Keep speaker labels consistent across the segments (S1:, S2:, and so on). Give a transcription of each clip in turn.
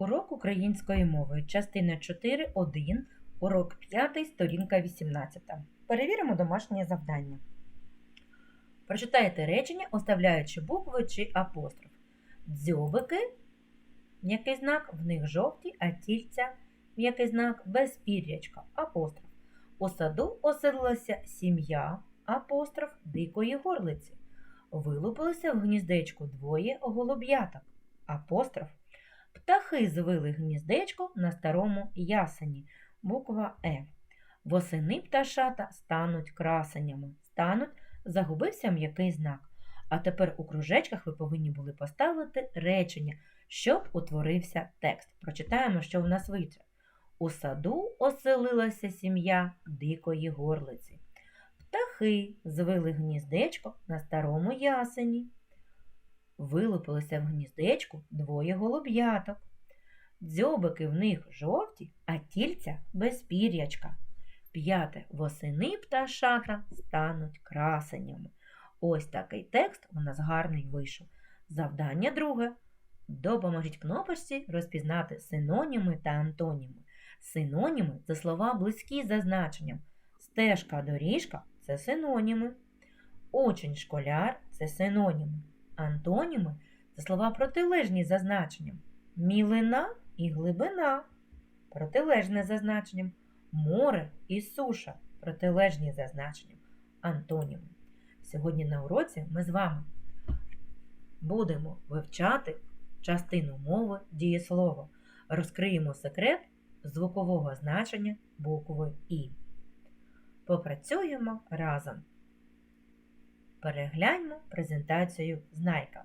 S1: Урок української мови, частина 4, 1, урок 5, сторінка 18. Перевіримо домашнє завдання. Прочитайте речення, оставляючи букви чи апостроф. Дзьобики, м'який знак, в них жовті, а тільця, м'який знак, без пір'ячка, апостроф. У саду оселилася сім'я, апостроф, дикої горлиці. Вилупилося в гніздечку двоє голуб'яток, апостроф. Птахи звили гніздечко на старому ясені, буква Е. Восени пташата стануть красенями, стануть, загубився м'який знак. А тепер у кружечках ви повинні були поставити речення, щоб утворився текст. Прочитаємо, що в нас вийде. У саду оселилася сім'я дикої горлиці. Птахи звили гніздечко на старому ясені. Вилупилося в гніздечку двоє голуб'яток. Дзьобики в них жовті, а тільця без пір'ячка. П'яте восени пташата стануть красенями. Ось такий текст у нас гарний вийшов. Завдання друге. Допоможіть кнопочці розпізнати синоніми та антоніми. Синоніми це слова близькі за значенням. Стежка, доріжка це синоніми. Учень, школяр це синоніми. Антоніми це слова протилежні за значенням. Мілина і глибина протилежне за значенням. Море і суша протилежні за значенням. Антоніми. Сьогодні на уроці ми з вами будемо вивчати частину мови дієслова. Розкриємо секрет звукового значення букви І. Попрацюємо разом. Перегляньмо презентацію знайка.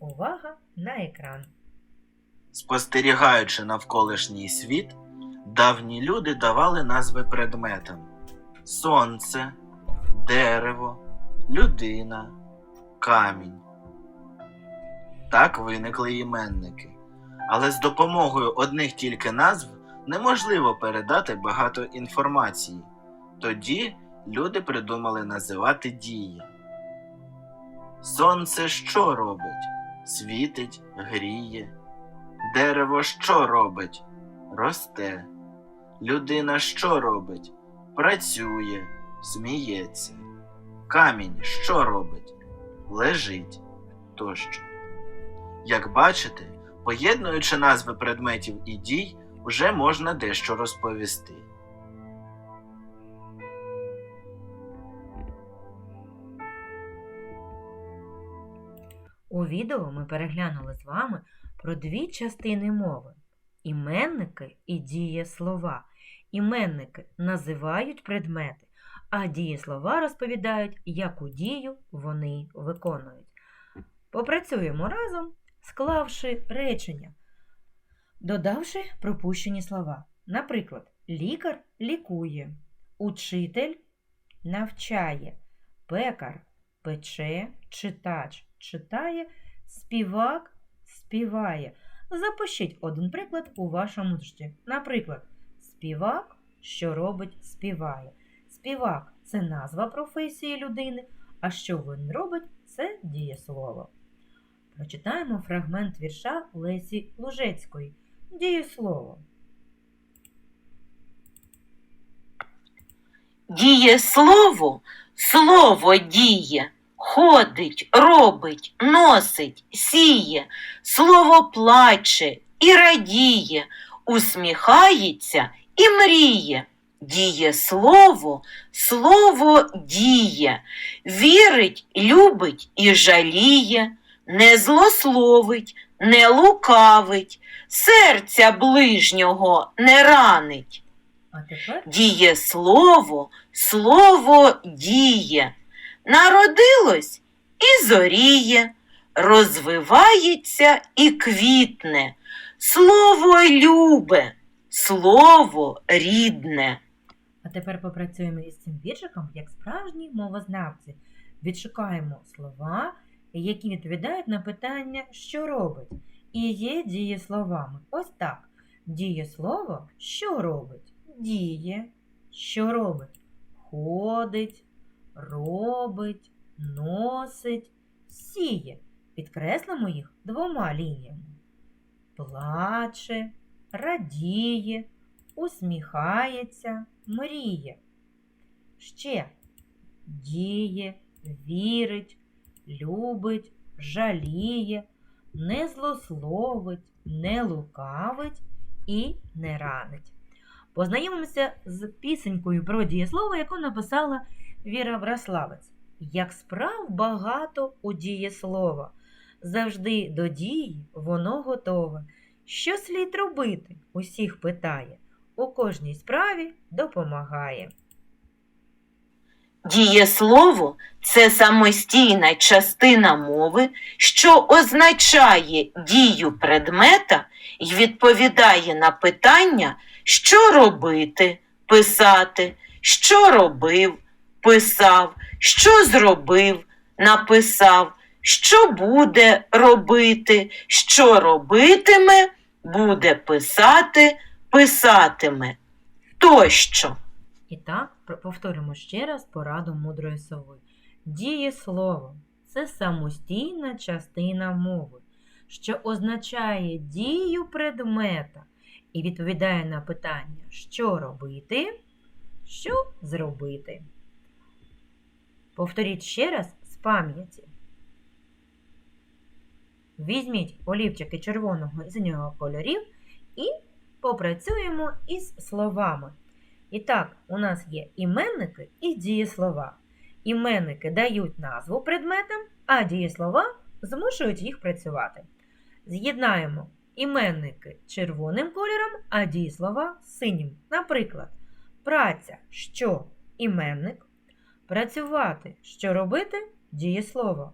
S1: Увага на екран.
S2: Спостерігаючи навколишній світ, давні люди давали назви предметам: сонце, дерево, людина, камінь. Так виникли іменники. Але з допомогою одних тільки назв неможливо передати багато інформації. Тоді люди придумали називати дії. Сонце що робить? Світить, гріє. Дерево що робить? Росте. Людина що робить? Працює, сміється. Камінь що робить? Лежить тощо. Як бачите, поєднуючи назви предметів і дій, вже можна дещо розповісти.
S1: У відео ми переглянули з вами про дві частини мови іменники і дієслова. Іменники називають предмети, а дієслова розповідають, яку дію вони виконують. Попрацюємо разом, склавши речення, додавши пропущені слова. Наприклад, лікар лікує, учитель навчає, пекар пече, читач читає, співак співає. Запишіть один приклад у вашому зошиті. Наприклад, співак, що робить, співає. Співак це назва професії людини, а що він робить це дієслово. Прочитаємо фрагмент вірша Лесі Лужецької. Дієслово.
S3: Дієслово слово діє, ходить, робить, носить, сіє, слово плаче і радіє, усміхається і мріє. Дієслово, слово слово діє, вірить, любить і жаліє, не злословить, не лукавить, серця ближнього не ранить.
S1: А тепер?
S3: Дієслово, слово діє, народилось і зоріє, розвивається і квітне, слово любе, слово рідне.
S1: А тепер попрацюємо із цим віршиком як справжні мовознавці. Відшукаємо слова, які відповідають на питання, що робить, і є дієсловами. Ось так. Дієслово що робить? Діє, що робить? Ходить, робить, носить, сіє. Підкреслимо їх двома лініями. плаче, радіє, усміхається, мріє. Ще діє, вірить, любить, жаліє, не злословить, не лукавить і не ранить. Познайомимося з пісенькою про дієслово, яку написала Віра Браславець. Як справ багато у дієслова, завжди до дії воно готове. Що слід робити? Усіх питає, у кожній справі допомагає.
S3: Дієслово це самостійна частина мови, що означає дію предмета і відповідає на питання, що робити, писати, що робив, писав, що зробив, написав, що буде робити, що робитиме, буде писати, писатиме тощо.
S1: І так, повторимо ще раз пораду мудрої сови. Дієслово це самостійна частина мови, що означає дію предмета і відповідає на питання, що робити, що зробити. Повторіть ще раз з пам'яті. Візьміть олівчики червоного і синього кольорів і попрацюємо із словами. І так, у нас є іменники і дієслова. Іменники дають назву предметам, а дієслова змушують їх працювати. З'єднаємо іменники червоним кольором, а дієслова синім. Наприклад, праця що іменник, працювати. Що робити? Дієслово.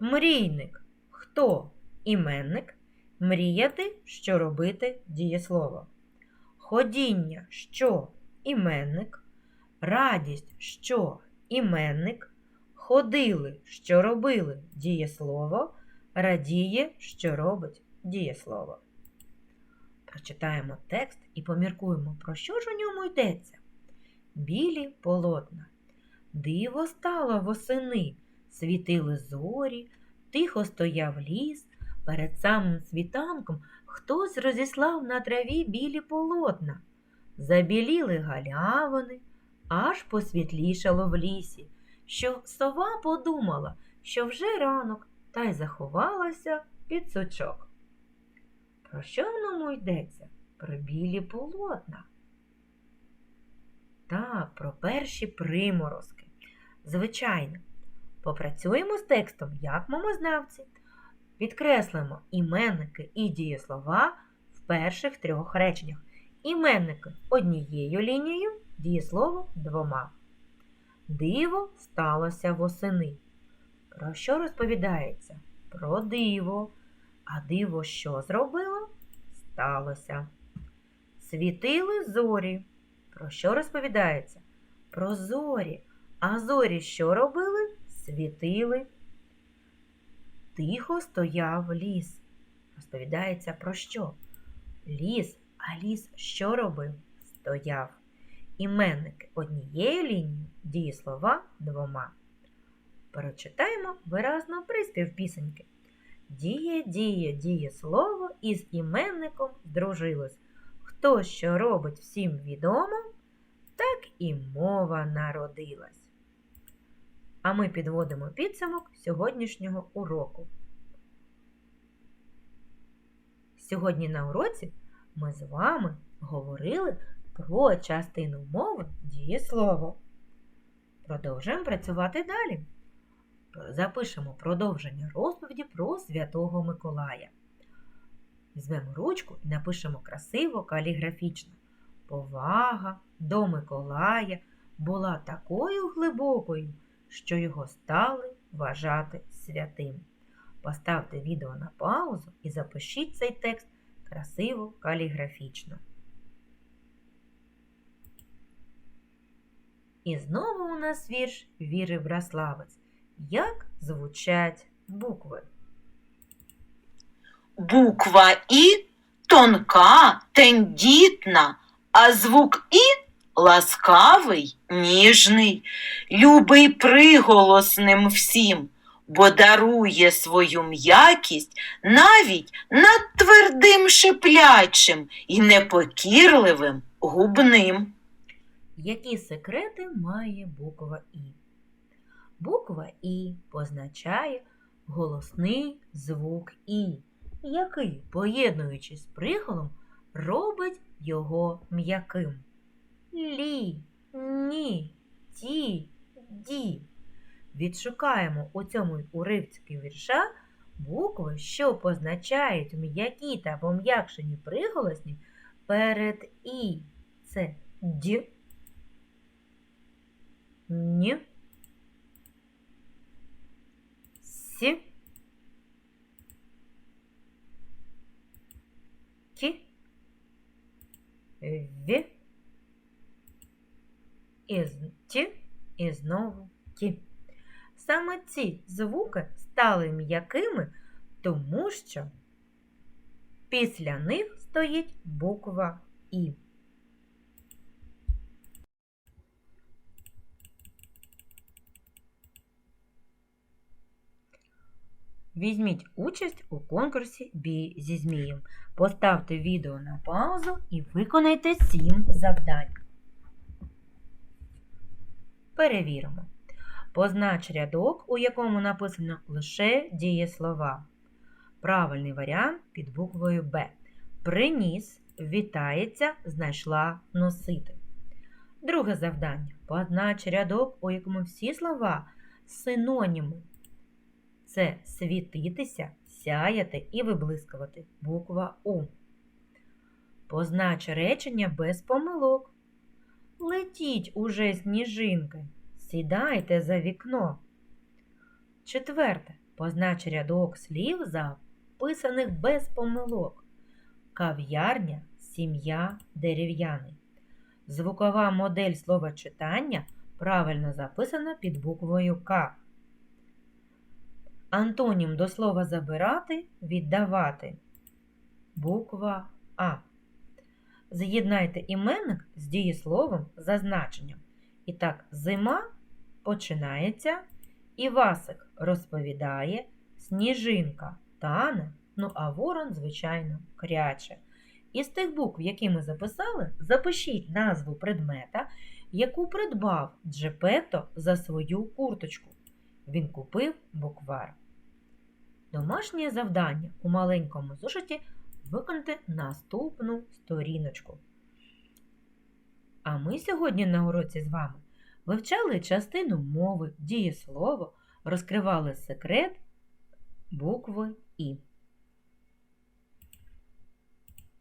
S1: Мрійник. Хто? Іменник, мріяти. Що робити? Дієслово. Ходіння. Що? Іменник, радість. Що? Іменник, ходили, що робили? Дієслово, радіє, що робить? Дієслово. Прочитаємо текст і поміркуємо, про що ж у ньому йдеться. Білі полотна. Диво стало восени, світили зорі, тихо стояв ліс. Перед самим світанком хтось розіслав на траві білі полотна. Забіліли галявини, аж посвітлішало в лісі, що сова подумала, що вже ранок, та й заховалася під сучок. Про що в ньому йдеться? Про білі полотна. Так, про перші приморозки. Звичайно, попрацюємо з текстом як мовознавці. Підкреслимо іменники і дієслова в перших трьох реченнях. Іменники однією лінією, дієслово двома. Диво сталося восени. Про що розповідається? Про диво. А диво що зробило? Сталося. Світили зорі. Про що розповідається? Про зорі. А зорі що робили? Світили. Тихо стояв ліс. Розповідається про що? Ліс, а ліс що робив? Стояв. Іменники однією лінією, дієслова двома. Прочитаємо виразно приспів пісеньки. Діє, діє, діє слово із іменником здружилось. Хто що робить всім відомо, так і мова народилась. А ми підводимо підсумок сьогоднішнього уроку. Сьогодні на уроці ми з вами говорили про частину мови дієслово. Продовжуємо працювати далі. Запишемо продовження розповіді про Святого Миколая. Візьмемо ручку і напишемо красиво каліграфічно. Повага до Миколая була такою глибокою, що його стали вважати святим. Поставте відео на паузу і запишіть цей текст красиво каліграфічно. І знову у нас вірш Віри Браславець. Як звучать букви?
S3: Буква І тонка, тендітна, а звук І ласкавий, ніжний, любий приголосним всім. бо дарує свою м'якість навіть над твердим шиплячим і непокірливим губним.
S1: Які секрети має буква І? Буква І позначає голосний звук І, який, поєднуючись з приголом, робить його м'яким. Лі, ні, ті, ді. Відшукаємо у цьому уривці вірша букви, що позначають м'які та пом'якшені приголосні перед І. Це Д, Н, С, К, В, і з- Т, і знову Т. Саме ці звуки стали м'якими, тому що після них стоїть буква І. Візьміть участь у конкурсі Бій зі змієм. Поставте відео на паузу і виконайте 7 завдань. Перевіримо. Познач рядок, у якому написано лише дієслова. Правильний варіант під буквою Б. Приніс, вітається, знайшла носити. Друге завдання. Познач рядок, у якому всі слова синоніми. Це світитися, сяяти і виблискувати. Буква У. Познач речення без помилок. Летіть уже сніжинки, сідайте за вікно. Четверте. Познач рядок слів, записаних без помилок. Кав'ярня, сім'я, дерев'яний. Звукова модель слова читання правильно записана під буквою К. Антонім до слова забирати віддавати. Буква А. З'єднайте іменник з дієсловом за значенням. І так, зима починається, Івасик розповідає, сніжинка тане, ну а ворон, звичайно, кряче. Із тих букв, які ми записали, запишіть назву предмета, яку придбав Джепето за свою курточку. Він купив буквар. Домашнє завдання у маленькому зошиті виконати наступну сторіночку. А ми сьогодні на уроці з вами вивчали частину мови, дієслово, розкривали секрет букви І.